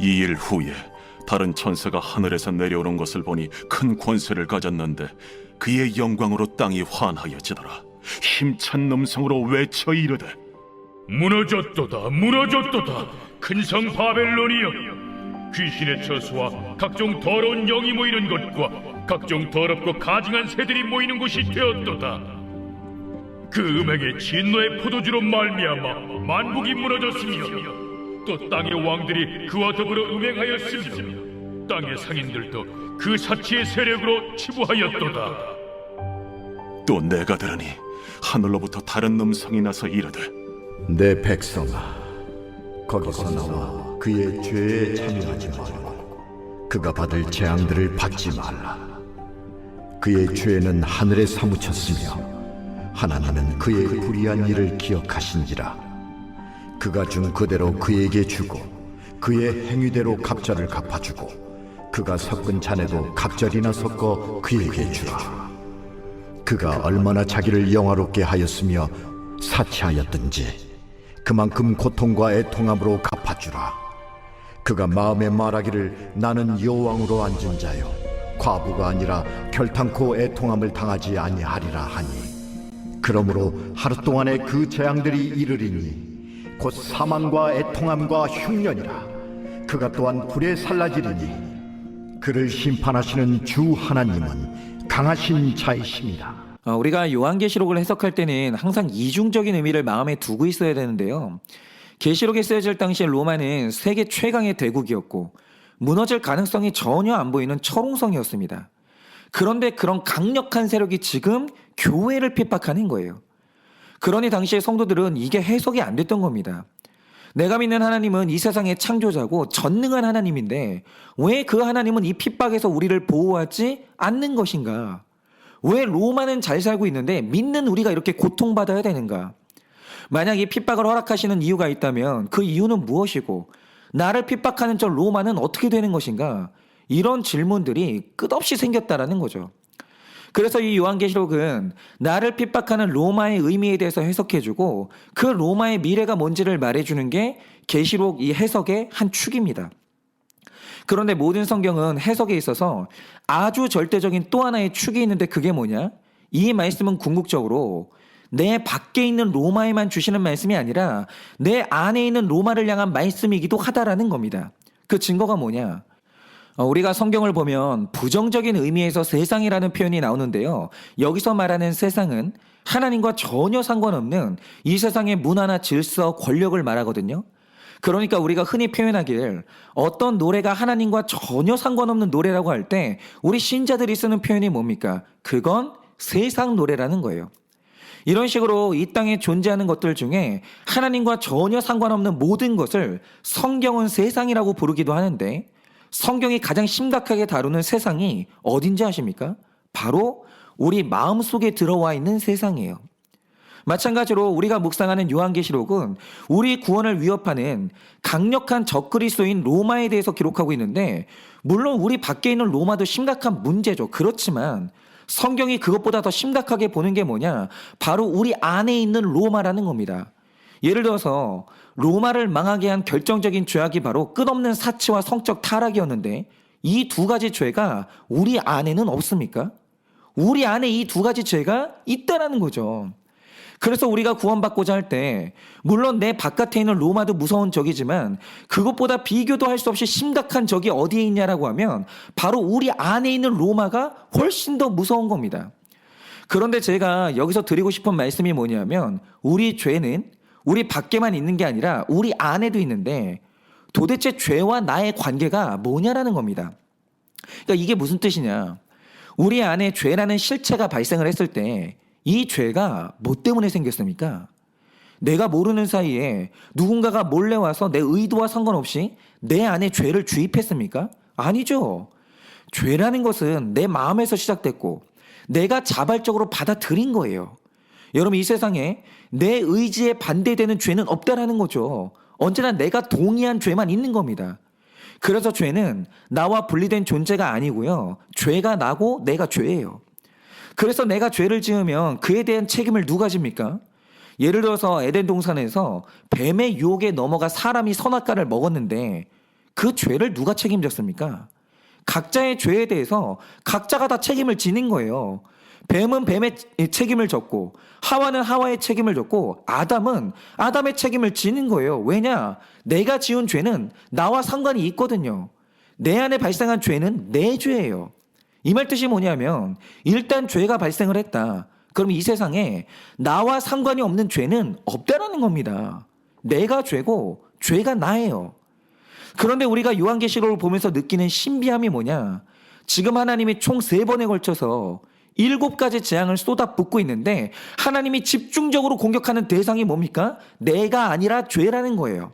이 일 후에 다른 천사가 하늘에서 내려오는 것을 보니 큰 권세를 가졌는데 그의 영광으로 땅이 환하여지더라. 힘찬 음성으로 외쳐 이르되 무너졌도다 무너졌도다 큰 성 바벨론이여 귀신의 처소와 각종 더러운 영이 모이는 것과 각종 더럽고 가증한 새들이 모이는 곳이 되었도다 그 음행의 진노의 포도주로 말미암아 만국이 무너졌으며 또 땅의 왕들이 그와 더불어 음행하였으며 땅의 상인들도 그 사치의 세력으로 치부하였도다 또 내가 들으니 하늘로부터 다른 음성이 나서 이르되 내 백성아, 거기서 나와 그의 죄에 참여하지 말고 그가 받을 재앙들을 받지 말라. 그의 죄는 하늘에 사무쳤으며 하나님은 그의 불의한 일을 기억하신지라. 그가 준 그대로 그에게 주고 그의 행위대로 갑절을 갚아주고 그가 섞은 잔에도 갑절이나 섞어 그에게 주라. 그가 얼마나 자기를 영화롭게 하였으며 사치하였든지 그만큼 고통과 애통함으로 갚아주라. 그가 마음에 말하기를 나는 여왕으로 앉은 자요 과부가 아니라 결탄코 애통함을 당하지 아니하리라 하니 그러므로 하루 동안에 그 재앙들이 이르리니 곧 사망과 애통함과 흉년이라 그가 또한 불에 살라지리니 그를 심판하시는 주 하나님은 강하신 자이십니다. 어, 우리가 요한계시록을 해석할 때는 항상 이중적인 의미를 마음에 두고 있어야 되는데요. 계시록에 쓰여질 당시 로마는 세계 최강의 대국이었고 무너질 가능성이 전혀 안 보이는 철옹성이었습니다. 그런데 그런 강력한 세력이 지금 교회를 핍박하는 거예요. 그러니 당시의 성도들은 이게 해석이 안 됐던 겁니다. 내가 믿는 하나님은 이 세상의 창조자고 전능한 하나님인데 왜 그 하나님은 이 핍박에서 우리를 보호하지 않는 것인가? 왜 로마는 잘 살고 있는데 믿는 우리가 이렇게 고통받아야 되는가? 만약 이 핍박을 허락하시는 이유가 있다면 그 이유는 무엇이고 나를 핍박하는 저 로마는 어떻게 되는 것인가? 이런 질문들이 끝없이 생겼다라는 거죠. 그래서 이 요한계시록은 나를 핍박하는 로마의 의미에 대해서 해석해주고 그 로마의 미래가 뭔지를 말해주는 게 계시록 이 해석의 한 축입니다. 그런데 모든 성경은 해석에 있어서 아주 절대적인 또 하나의 축이 있는데 그게 뭐냐? 이 말씀은 궁극적으로 내 밖에 있는 로마에만 주시는 말씀이 아니라 내 안에 있는 로마를 향한 말씀이기도 하다라는 겁니다. 그 증거가 뭐냐? 어, 우리가 성경을 보면 부정적인 의미에서 세상이라는 표현이 나오는데요. 여기서 말하는 세상은 하나님과 전혀 상관없는 이 세상의 문화나 질서, 권력을 말하거든요. 그러니까 우리가 흔히 표현하길 어떤 노래가 하나님과 전혀 상관없는 노래라고 할 때 우리 신자들이 쓰는 표현이 뭡니까? 그건 세상 노래라는 거예요. 이런 식으로 이 땅에 존재하는 것들 중에 하나님과 전혀 상관없는 모든 것을 성경은 세상이라고 부르기도 하는데 성경이 가장 심각하게 다루는 세상이 어딘지 아십니까? 바로 우리 마음 속에 들어와 있는 세상이에요. 마찬가지로 우리가 묵상하는 요한계시록은 우리 구원을 위협하는 강력한 적그리스도인 로마에 대해서 기록하고 있는데 물론 우리 밖에 있는 로마도 심각한 문제죠. 그렇지만 성경이 그것보다 더 심각하게 보는 게 뭐냐? 바로 우리 안에 있는 로마라는 겁니다. 예를 들어서 로마를 망하게 한 결정적인 죄악이 바로 끝없는 사치와 성적 타락이었는데 이 두 가지 죄가 우리 안에는 없습니까? 우리 안에 이 두 가지 죄가 있다라는 거죠. 그래서 우리가 구원받고자 할 때 물론 내 바깥에 있는 로마도 무서운 적이지만 그것보다 비교도 할 수 없이 심각한 적이 어디에 있냐라고 하면 바로 우리 안에 있는 로마가 훨씬 더 무서운 겁니다. 그런데 제가 여기서 드리고 싶은 말씀이 뭐냐면 우리 죄는 우리 밖에만 있는 게 아니라 우리 안에도 있는데 도대체 죄와 나의 관계가 뭐냐라는 겁니다. 그러니까 이게 무슨 뜻이냐? 우리 안에 죄라는 실체가 발생을 했을 때 이 죄가 뭐 때문에 생겼습니까? 내가 모르는 사이에 누군가가 몰래 와서 내 의도와 상관없이 내 안에 죄를 주입했습니까? 아니죠. 죄라는 것은 내 마음에서 시작됐고 내가 자발적으로 받아들인 거예요. 여러분 이 세상에 내 의지에 반대되는 죄는 없다라는 거죠. 언제나 내가 동의한 죄만 있는 겁니다. 그래서 죄는 나와 분리된 존재가 아니고요. 죄가 나고 내가 죄예요. 그래서 내가 죄를 지으면 그에 대한 책임을 누가 집니까? 예를 들어서 에덴 동산에서 뱀의 유혹에 넘어가 사람이 선악과를 먹었는데 그 죄를 누가 책임졌습니까? 각자의 죄에 대해서 각자가 다 책임을 지는 거예요. 뱀은 뱀의 책임을 졌고 하와는 하와의 책임을 졌고 아담은 아담의 책임을 지는 거예요. 왜냐? 내가 지은 죄는 나와 상관이 있거든요. 내 안에 발생한 죄는 내 죄예요. 이 말 뜻이 뭐냐면 일단 죄가 발생을 했다. 그럼 이 세상에 나와 상관이 없는 죄는 없다라는 겁니다. 내가 죄고 죄가 나예요. 그런데 우리가 요한계시록을 보면서 느끼는 신비함이 뭐냐? 지금 하나님이 총 세 번에 걸쳐서 일곱 가지 재앙을 쏟아붓고 있는데 하나님이 집중적으로 공격하는 대상이 뭡니까? 내가 아니라 죄라는 거예요.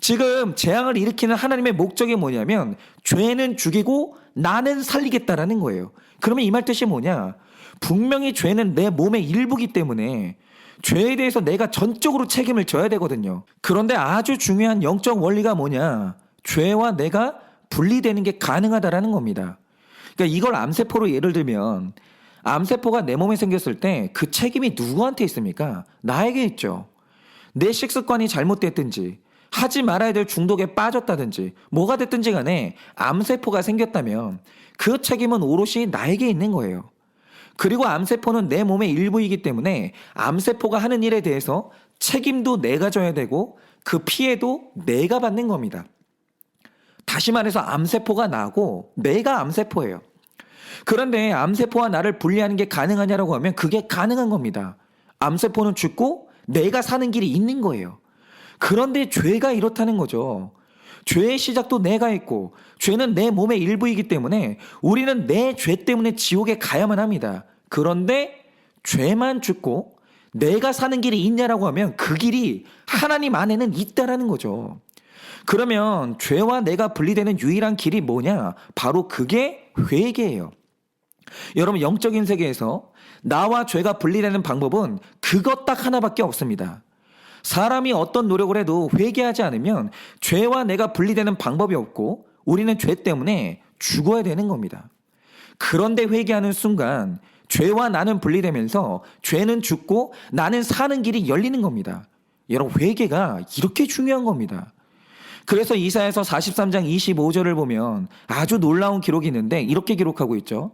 지금 재앙을 일으키는 하나님의 목적이 뭐냐면 죄는 죽이고 나는 살리겠다라는 거예요. 그러면 이 말 뜻이 뭐냐? 분명히 죄는 내 몸의 일부기 때문에 죄에 대해서 내가 전적으로 책임을 져야 되거든요. 그런데 아주 중요한 영적 원리가 뭐냐? 죄와 내가 분리되는 게 가능하다라는 겁니다. 그러니까 이걸 암세포로 예를 들면 암세포가 내 몸에 생겼을 때 그 책임이 누구한테 있습니까? 나에게 있죠. 내 식습관이 잘못됐든지 하지 말아야 될 중독에 빠졌다든지 뭐가 됐든지 간에 암세포가 생겼다면 그 책임은 오롯이 나에게 있는 거예요. 그리고 암세포는 내 몸의 일부이기 때문에 암세포가 하는 일에 대해서 책임도 내가 져야 되고 그 피해도 내가 받는 겁니다. 다시 말해서 암세포가 나고 내가 암세포예요. 그런데 암세포와 나를 분리하는 게 가능하냐라고 하면 그게 가능한 겁니다. 암세포는 죽고 내가 사는 길이 있는 거예요. 그런데 죄가 이렇다는 거죠. 죄의 시작도 내가 했고 죄는 내 몸의 일부이기 때문에 우리는 내 죄 때문에 지옥에 가야만 합니다. 그런데 죄만 죽고 내가 사는 길이 있냐라고 하면 그 길이 하나님 안에는 있다라는 거죠. 그러면 죄와 내가 분리되는 유일한 길이 뭐냐? 바로 그게 회개예요. 여러분 영적인 세계에서 나와 죄가 분리되는 방법은 그것 딱 하나밖에 없습니다. 사람이 어떤 노력을 해도 회개하지 않으면 죄와 내가 분리되는 방법이 없고 우리는 죄 때문에 죽어야 되는 겁니다. 그런데 회개하는 순간 죄와 나는 분리되면서 죄는 죽고 나는 사는 길이 열리는 겁니다. 여러분 회개가 이렇게 중요한 겁니다. 그래서 이사에서 43장 25절을 보면 아주 놀라운 기록이 있는데 이렇게 기록하고 있죠.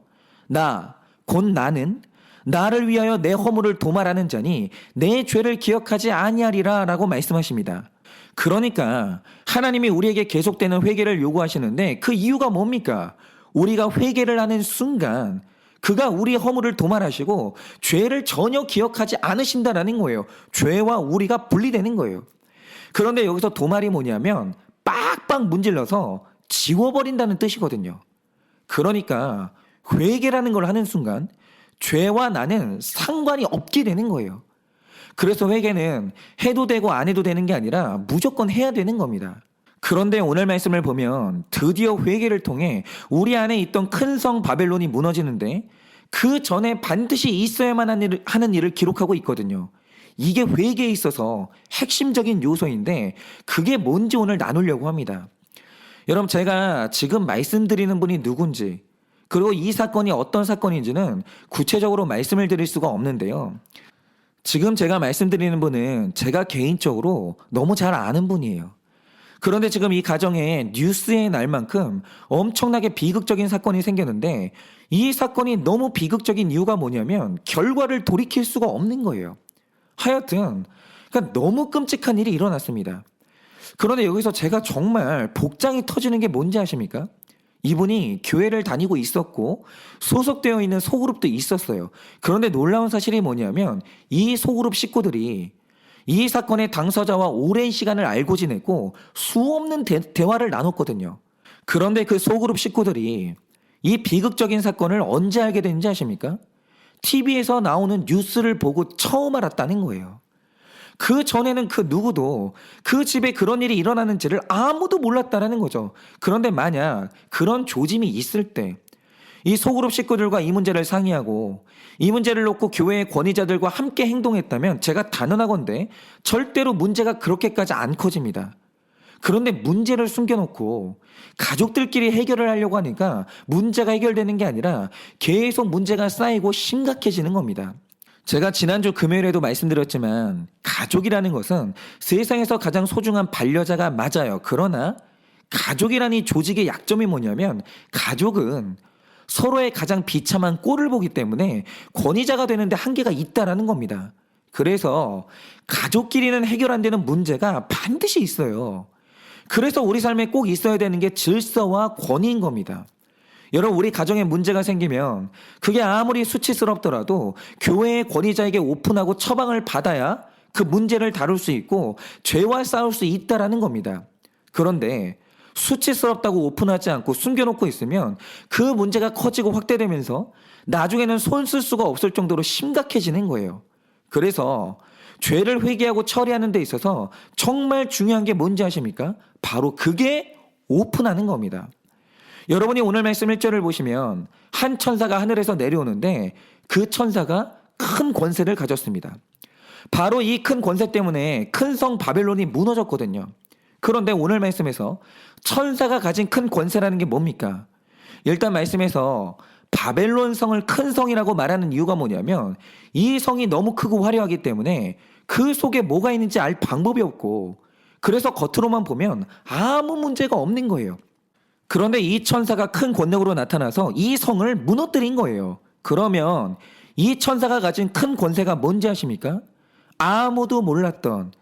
나, 곧 나는 나를 위하여 내 허물을 도말하는 자니 내 죄를 기억하지 아니하리라 라고 말씀하십니다. 그러니까 하나님이 우리에게 계속되는 회개를 요구하시는데 그 이유가 뭡니까? 우리가 회개를 하는 순간 그가 우리의 허물을 도말하시고 죄를 전혀 기억하지 않으신다라는 거예요. 죄와 우리가 분리되는 거예요. 그런데 여기서 도말이 뭐냐면 빡빡 문질러서 지워버린다는 뜻이거든요. 그러니까 회개라는 걸 하는 순간 죄와 나는 상관이 없게 되는 거예요. 그래서 회개는 해도 되고 안 해도 되는 게 아니라 무조건 해야 되는 겁니다. 그런데 오늘 말씀을 보면 드디어 회개를 통해 우리 안에 있던 큰 성 바벨론이 무너지는데 그 전에 반드시 있어야만 하는 일을 기록하고 있거든요. 이게 회개에 있어서 핵심적인 요소인데 그게 뭔지 오늘 나누려고 합니다. 여러분 제가 지금 말씀드리는 분이 누군지 그리고 이 사건이 어떤 사건인지는 구체적으로 말씀을 드릴 수가 없는데요. 지금 제가 말씀드리는 분은 제가 개인적으로 너무 잘 아는 분이에요. 그런데 지금 이 가정에 뉴스에 날 만큼 엄청나게 비극적인 사건이 생겼는데 이 사건이 너무 비극적인 이유가 뭐냐면 결과를 돌이킬 수가 없는 거예요. 하여튼 그러니까 너무 끔찍한 일이 일어났습니다. 그런데 여기서 제가 정말 복장이 터지는 게 뭔지 아십니까? 이분이 교회를 다니고 있었고 소속되어 있는 소그룹도 있었어요. 그런데 놀라운 사실이 뭐냐면 이 소그룹 식구들이 이 사건의 당사자와 오랜 시간을 알고 지냈고 수없는 대, 대화를 나눴거든요. 그런데 그 소그룹 식구들이 이 비극적인 사건을 언제 알게 됐는지 아십니까? TV에서 나오는 뉴스를 보고 처음 알았다는 거예요. 그 전에는 그 누구도 그 집에 그런 일이 일어나는지를 아무도 몰랐다라는 거죠. 그런데 만약 그런 조짐이 있을 때 이 소그룹 식구들과 이 문제를 상의하고 이 문제를 놓고 교회의 권위자들과 함께 행동했다면 제가 단언하건대 절대로 문제가 그렇게까지 안 커집니다. 그런데 문제를 숨겨놓고 가족들끼리 해결을 하려고 하니까 문제가 해결되는 게 아니라 계속 문제가 쌓이고 심각해지는 겁니다. 제가 지난주 금요일에도 말씀드렸지만 가족이라는 것은 세상에서 가장 소중한 반려자가 맞아요. 그러나 가족이라는 이 조직의 약점이 뭐냐면 가족은 서로의 가장 비참한 꼴을 보기 때문에 권위자가 되는데 한계가 있다라는 겁니다. 그래서 가족끼리는 해결 안 되는 문제가 반드시 있어요. 그래서 우리 삶에 꼭 있어야 되는 게 질서와 권위인 겁니다. 여러분 우리 가정에 문제가 생기면 그게 아무리 수치스럽더라도 교회의 권위자에게 오픈하고 처방을 받아야 그 문제를 다룰 수 있고 죄와 싸울 수 있다라는 겁니다. 그런데 수치스럽다고 오픈하지 않고 숨겨놓고 있으면 그 문제가 커지고 확대되면서 나중에는 손 쓸 수가 없을 정도로 심각해지는 거예요. 그래서 죄를 회개하고 처리하는 데 있어서 정말 중요한 게 뭔지 아십니까? 바로 그게 오픈하는 겁니다. 여러분이 오늘 말씀 1절을 보시면 한 천사가 하늘에서 내려오는데 그 천사가 큰 권세를 가졌습니다. 바로 이 큰 권세 때문에 큰 성 바벨론이 무너졌거든요. 그런데 오늘 말씀에서 천사가 가진 큰 권세라는 게 뭡니까? 일단 말씀에서 바벨론 성을 큰 성이라고 말하는 이유가 뭐냐면 이 성이 너무 크고 화려하기 때문에 그 속에 뭐가 있는지 알 방법이 없고 그래서 겉으로만 보면 아무 문제가 없는 거예요. 그런데 이 천사가 큰 권력으로 나타나서 이 성을 무너뜨린 거예요. 그러면 이 천사가 가진 큰 권세가 뭔지 아십니까? 아무도 몰랐던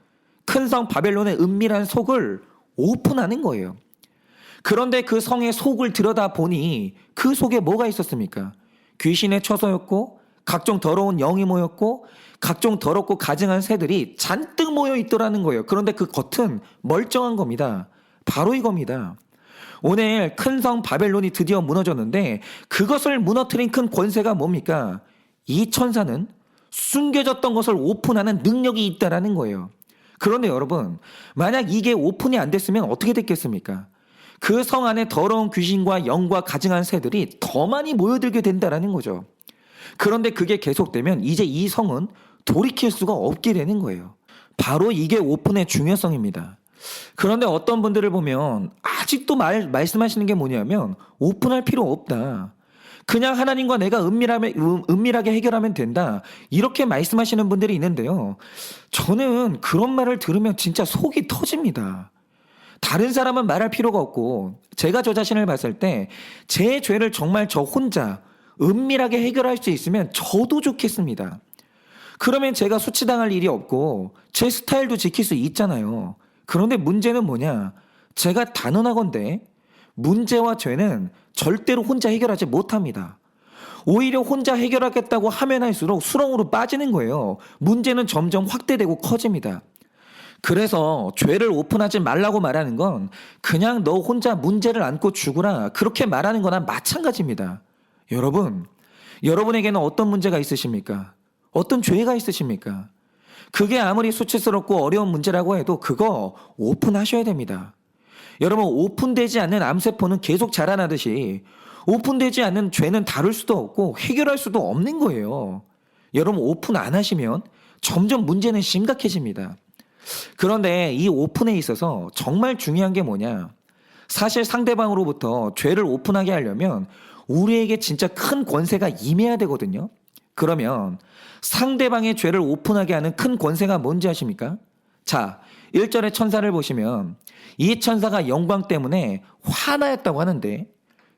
큰 성 바벨론의 은밀한 속을 오픈하는 거예요. 그런데 그 성의 속을 들여다 보니 그 속에 뭐가 있었습니까? 귀신의 처소였고 각종 더러운 영이 모였고 각종 더럽고 가증한 새들이 잔뜩 모여 있더라는 거예요. 그런데 그 겉은 멀쩡한 겁니다. 바로 이겁니다. 오늘 큰 성 바벨론이 드디어 무너졌는데 그것을 무너뜨린 큰 권세가 뭡니까? 이 천사는 숨겨졌던 것을 오픈하는 능력이 있다라는 거예요. 그런데 여러분, 만약 이게 오픈이 안 됐으면 어떻게 됐겠습니까? 그 성 안에 더러운 귀신과 영과 가증한 새들이 더 많이 모여들게 된다라는 거죠. 그런데 그게 계속되면 이제 이 성은 돌이킬 수가 없게 되는 거예요. 바로 이게 오픈의 중요성입니다. 그런데 어떤 분들을 보면 아직도 말, 말씀하시는 게 뭐냐면 오픈할 필요 없다. 그냥 하나님과 내가 은밀하게, 음, 은밀하게 해결하면 된다. 이렇게 말씀하시는 분들이 있는데요. 저는 그런 말을 들으면 진짜 속이 터집니다. 다른 사람은 말할 필요가 없고 제가 저 자신을 봤을 때 제 죄를 정말 저 혼자 은밀하게 해결할 수 있으면 저도 좋겠습니다. 그러면 제가 수치당할 일이 없고 제 스타일도 지킬 수 있잖아요. 그런데 문제는 뭐냐? 제가 단언하건대 문제와 죄는 절대로 혼자 해결하지 못합니다. 오히려 혼자 해결하겠다고 하면 할수록 수렁으로 빠지는 거예요. 문제는 점점 확대되고 커집니다. 그래서 죄를 오픈하지 말라고 말하는 건 그냥 너 혼자 문제를 안고 죽으라 그렇게 말하는 거나 마찬가지입니다. 여러분, 여러분에게는 어떤 문제가 있으십니까? 어떤 죄가 있으십니까? 그게 아무리 수치스럽고 어려운 문제라고 해도 그거 오픈하셔야 됩니다. 여러분, 오픈되지 않는 암세포는 계속 자라나듯이 오픈되지 않는 죄는 다룰 수도 없고 해결할 수도 없는 거예요. 여러분, 오픈 안 하시면 점점 문제는 심각해집니다. 그런데 이 오픈에 있어서 정말 중요한 게 뭐냐? 사실 상대방으로부터 죄를 오픈하게 하려면 우리에게 진짜 큰 권세가 임해야 되거든요. 그러면 상대방의 죄를 오픈하게 하는 큰 권세가 뭔지 아십니까? 자, 1절의 천사를 보시면 이 천사가 영광 때문에 화나였다고 하는데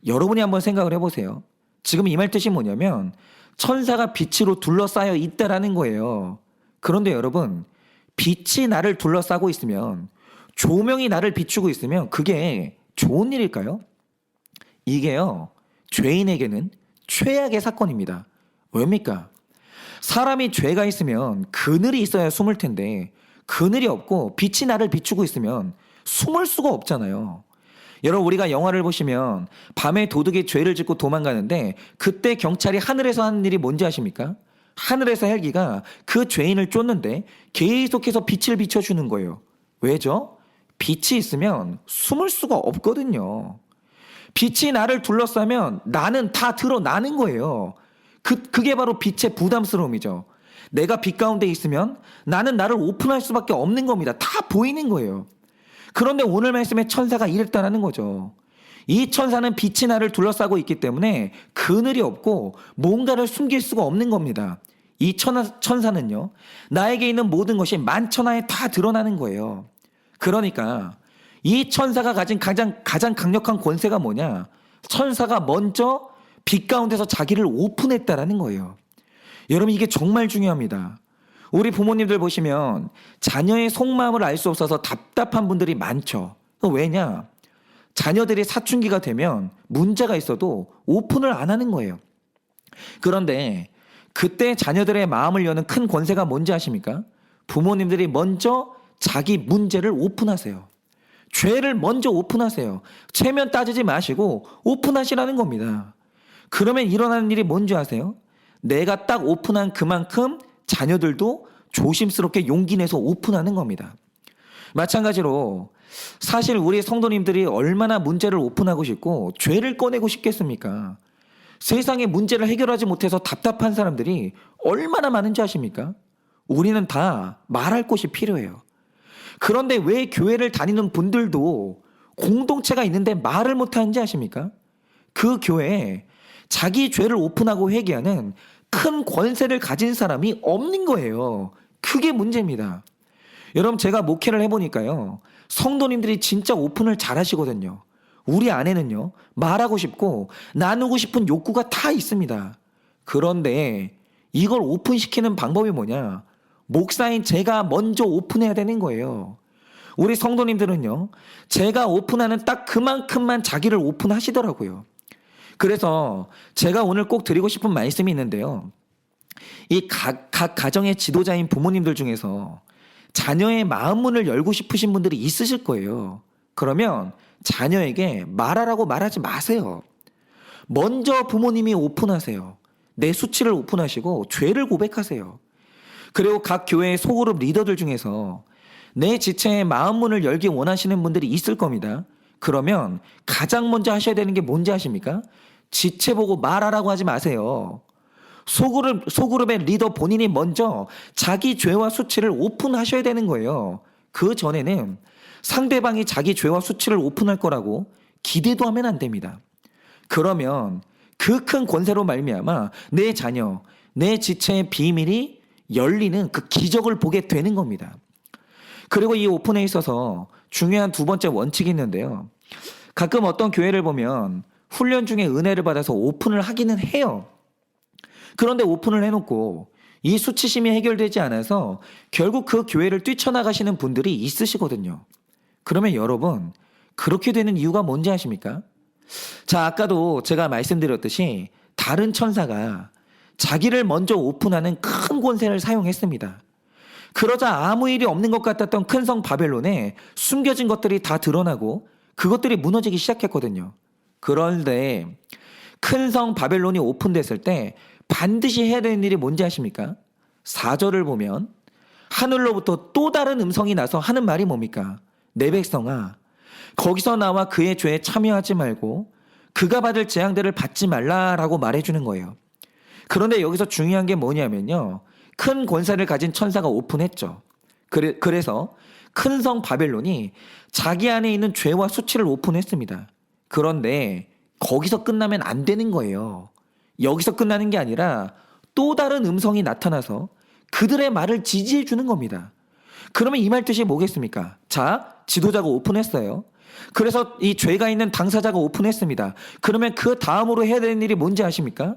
여러분이 한번 생각을 해보세요. 지금 이 말 뜻이 뭐냐면 천사가 빛으로 둘러싸여 있다라는 거예요. 그런데 여러분, 빛이 나를 둘러싸고 있으면 조명이 나를 비추고 있으면 그게 좋은 일일까요? 이게요, 죄인에게는 최악의 사건입니다. 왜입니까? 사람이 죄가 있으면 그늘이 있어야 숨을 텐데 그늘이 없고 빛이 나를 비추고 있으면 숨을 수가 없잖아요. 여러분 우리가 영화를 보시면 밤에 도둑이 죄를 짓고 도망가는데 그때 경찰이 하늘에서 하는 일이 뭔지 아십니까? 하늘에서 헬기가 그 죄인을 쫓는데 계속해서 빛을 비춰주는 거예요. 왜죠? 빛이 있으면 숨을 수가 없거든요. 빛이 나를 둘러싸면 나는 다 드러나는 거예요. 그, 그게 바로 빛의 부담스러움이죠. 내가 빛 가운데 있으면 나는 나를 오픈할 수밖에 없는 겁니다. 다 보이는 거예요. 그런데 오늘 말씀에 천사가 이랬다라는 거죠. 이 천사는 빛이 나를 둘러싸고 있기 때문에 그늘이 없고 뭔가를 숨길 수가 없는 겁니다. 이 천하, 천사는요, 나에게 있는 모든 것이 만천하에 다 드러나는 거예요. 그러니까 이 천사가 가진 가장, 가장 강력한 권세가 뭐냐? 천사가 먼저 빛 가운데서 자기를 오픈했다라는 거예요. 여러분, 이게 정말 중요합니다. 우리 부모님들 보시면 자녀의 속마음을 알 수 없어서 답답한 분들이 많죠. 왜냐? 자녀들이 사춘기가 되면 문제가 있어도 오픈을 안 하는 거예요. 그런데 그때 자녀들의 마음을 여는 큰 권세가 뭔지 아십니까? 부모님들이 먼저 자기 문제를 오픈하세요. 죄를 먼저 오픈하세요. 체면 따지지 마시고 오픈하시라는 겁니다. 그러면 일어나는 일이 뭔지 아세요? 내가 딱 오픈한 그만큼 자녀들도 조심스럽게 용기 내서 오픈하는 겁니다. 마찬가지로 사실 우리 성도님들이 얼마나 문제를 오픈하고 싶고 죄를 꺼내고 싶겠습니까? 세상의 문제를 해결하지 못해서 답답한 사람들이 얼마나 많은지 아십니까? 우리는 다 말할 곳이 필요해요. 그런데 왜 교회를 다니는 분들도 공동체가 있는데 말을 못하는지 아십니까? 그 교회에 자기 죄를 오픈하고 회개하는 큰 권세를 가진 사람이 없는 거예요. 그게 문제입니다. 여러분 제가 목회를 해보니까요. 성도님들이 진짜 오픈을 잘 하시거든요. 우리 안에는요. 말하고 싶고 나누고 싶은 욕구가 다 있습니다. 그런데 이걸 오픈시키는 방법이 뭐냐? 목사인 제가 먼저 오픈해야 되는 거예요. 우리 성도님들은요. 제가 오픈하는 딱 그만큼만 자기를 오픈하시더라고요. 그래서 제가 오늘 꼭 드리고 싶은 말씀이 있는데요. 이 각, 각 가정의 지도자인 부모님들 중에서 자녀의 마음 문을 열고 싶으신 분들이 있으실 거예요. 그러면 자녀에게 말하라고 말하지 마세요. 먼저 부모님이 오픈하세요. 내 수치를 오픈하시고 죄를 고백하세요. 그리고 각 교회의 소그룹 리더들 중에서 내 지체의 마음 문을 열기 원하시는 분들이 있을 겁니다. 그러면 가장 먼저 하셔야 되는 게 뭔지 아십니까? 지체 보고 말하라고 하지 마세요. 소그룹, 소그룹의 리더 본인이 먼저 자기 죄와 수치를 오픈하셔야 되는 거예요. 그 전에는 상대방이 자기 죄와 수치를 오픈할 거라고 기대도 하면 안 됩니다. 그러면 그 큰 권세로 말미암아 내 자녀, 내 지체의 비밀이 열리는 그 기적을 보게 되는 겁니다. 그리고 이 오픈에 있어서 중요한 두 번째 원칙이 있는데요. 가끔 어떤 교회를 보면 훈련 중에 은혜를 받아서 오픈을 하기는 해요. 그런데 오픈을 해놓고 이 수치심이 해결되지 않아서 결국 그 교회를 뛰쳐나가시는 분들이 있으시거든요. 그러면 여러분, 그렇게 되는 이유가 뭔지 아십니까? 자, 아까도 제가 말씀드렸듯이 다른 천사가 자기를 먼저 오픈하는 큰 권세를 사용했습니다. 그러자 아무 일이 없는 것 같았던 큰 성 바벨론에 숨겨진 것들이 다 드러나고 그것들이 무너지기 시작했거든요. 그런데 큰 성 바벨론이 오픈됐을 때 반드시 해야 되는 일이 뭔지 아십니까? 4절을 보면 하늘로부터 또 다른 음성이 나서 하는 말이 뭡니까? 내 백성아, 거기서 나와 그의 죄에 참여하지 말고 그가 받을 재앙들을 받지 말라라고 말해주는 거예요. 그런데 여기서 중요한 게 뭐냐면요. 큰 권세를 가진 천사가 오픈했죠. 그래, 그래서 큰 성 바벨론이 자기 안에 있는 죄와 수치를 오픈했습니다. 그런데 거기서 끝나면 안 되는 거예요. 여기서 끝나는 게 아니라 또 다른 음성이 나타나서 그들의 말을 지지해 주는 겁니다. 그러면 이 말 뜻이 뭐겠습니까? 자, 지도자가 오픈했어요. 그래서 이 죄가 있는 당사자가 오픈했습니다. 그러면 그 다음으로 해야 되는 일이 뭔지 아십니까?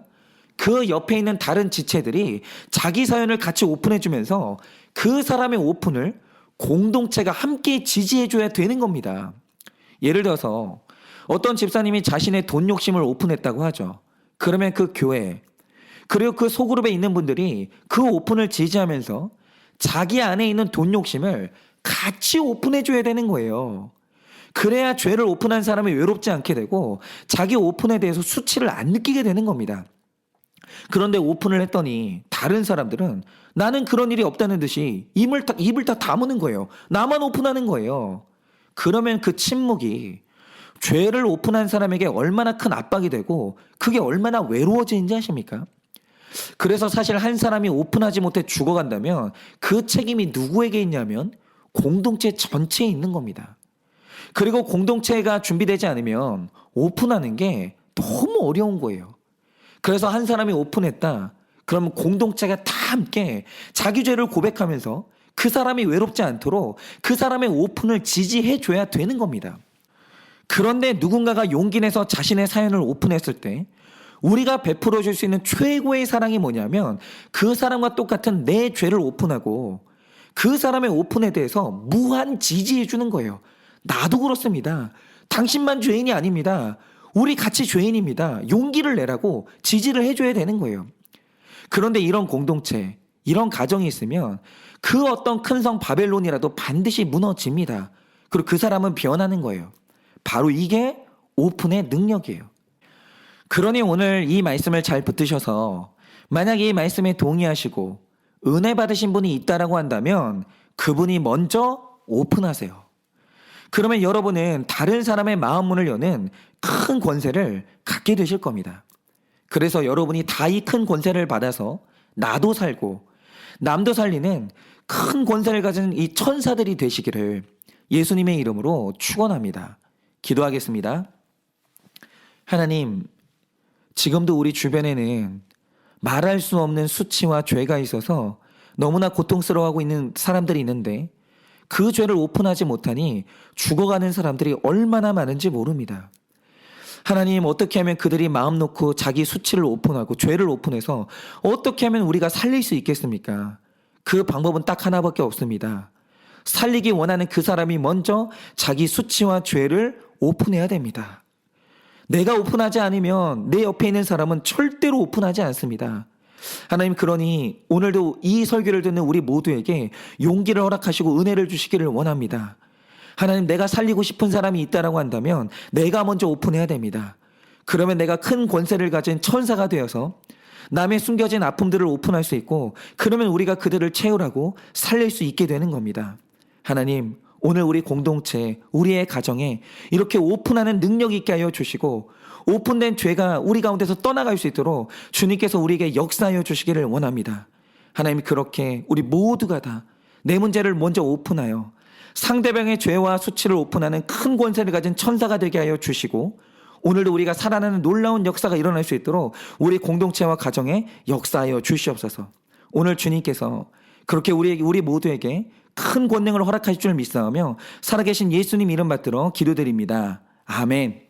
그 옆에 있는 다른 지체들이 자기 사연을 같이 오픈해 주면서 그 사람의 오픈을 공동체가 함께 지지해 줘야 되는 겁니다. 예를 들어서 어떤 집사님이 자신의 돈 욕심을 오픈했다고 하죠. 그러면 그 교회 그리고 그 소그룹에 있는 분들이 그 오픈을 지지하면서 자기 안에 있는 돈 욕심을 같이 오픈해 줘야 되는 거예요. 그래야 죄를 오픈한 사람이 외롭지 않게 되고 자기 오픈에 대해서 수치를 안 느끼게 되는 겁니다. 그런데 오픈을 했더니 다른 사람들은 나는 그런 일이 없다는 듯이 입을 다, 입을 다 다무는 거예요. 나만 오픈하는 거예요. 그러면 그 침묵이 죄를 오픈한 사람에게 얼마나 큰 압박이 되고 그게 얼마나 외로워지는지 아십니까? 그래서 사실 한 사람이 오픈하지 못해 죽어간다면 그 책임이 누구에게 있냐면 공동체 전체에 있는 겁니다. 그리고 공동체가 준비되지 않으면 오픈하는 게 너무 어려운 거예요. 그래서 한 사람이 오픈했다. 그러면 공동체가 다 함께 자기 죄를 고백하면서 그 사람이 외롭지 않도록 그 사람의 오픈을 지지해 줘야 되는 겁니다. 그런데 누군가가 용기 내서 자신의 사연을 오픈했을 때 우리가 베풀어 줄 수 있는 최고의 사랑이 뭐냐면 그 사람과 똑같은 내 죄를 오픈하고 그 사람의 오픈에 대해서 무한 지지해 주는 거예요. 나도 그렇습니다. 당신만 죄인이 아닙니다. 우리 같이 죄인입니다. 용기를 내라고 지지를 해줘야 되는 거예요. 그런데 이런 공동체, 이런 가정이 있으면 그 어떤 큰 성 바벨론이라도 반드시 무너집니다. 그리고 그 사람은 변하는 거예요. 바로 이게 오픈의 능력이에요. 그러니 오늘 이 말씀을 잘 붙드셔서 만약 이 말씀에 동의하시고 은혜 받으신 분이 있다라고 한다면 그분이 먼저 오픈하세요. 그러면 여러분은 다른 사람의 마음 문을 여는 큰 권세를 갖게 되실 겁니다. 그래서 여러분이 다 이 큰 권세를 받아서 나도 살고 남도 살리는 큰 권세를 가진 이 천사들이 되시기를 예수님의 이름으로 축원합니다. 기도하겠습니다. 하나님, 지금도 우리 주변에는 말할 수 없는 수치와 죄가 있어서 너무나 고통스러워하고 있는 사람들이 있는데 그 죄를 오픈하지 못하니 죽어가는 사람들이 얼마나 많은지 모릅니다. 하나님 어떻게 하면 그들이 마음 놓고 자기 수치를 오픈하고 죄를 오픈해서 어떻게 하면 우리가 살릴 수 있겠습니까? 그 방법은 딱 하나밖에 없습니다. 살리기 원하는 그 사람이 먼저 자기 수치와 죄를 오픈해야 됩니다. 내가 오픈하지 않으면 내 옆에 있는 사람은 절대로 오픈하지 않습니다. 하나님 그러니 오늘도 이 설교를 듣는 우리 모두에게 용기를 허락하시고 은혜를 주시기를 원합니다. 하나님 내가 살리고 싶은 사람이 있다라고 한다면 내가 먼저 오픈해야 됩니다. 그러면 내가 큰 권세를 가진 천사가 되어서 남의 숨겨진 아픔들을 오픈할 수 있고 그러면 우리가 그들을 채우라고 살릴 수 있게 되는 겁니다. 하나님 오늘 우리 공동체, 우리의 가정에 이렇게 오픈하는 능력 있게 하여 주시고 오픈된 죄가 우리 가운데서 떠나갈 수 있도록 주님께서 우리에게 역사하여 주시기를 원합니다. 하나님 그렇게 우리 모두가 다 내 문제를 먼저 오픈하여 상대방의 죄와 수치를 오픈하는 큰 권세를 가진 천사가 되게 하여 주시고 오늘도 우리가 살아나는 놀라운 역사가 일어날 수 있도록 우리 공동체와 가정에 역사하여 주시옵소서. 오늘 주님께서 그렇게 우리 우리 모두에게 큰 권능을 허락하실 줄 믿사오며 살아계신 예수님 이름 받들어 기도드립니다. 아멘.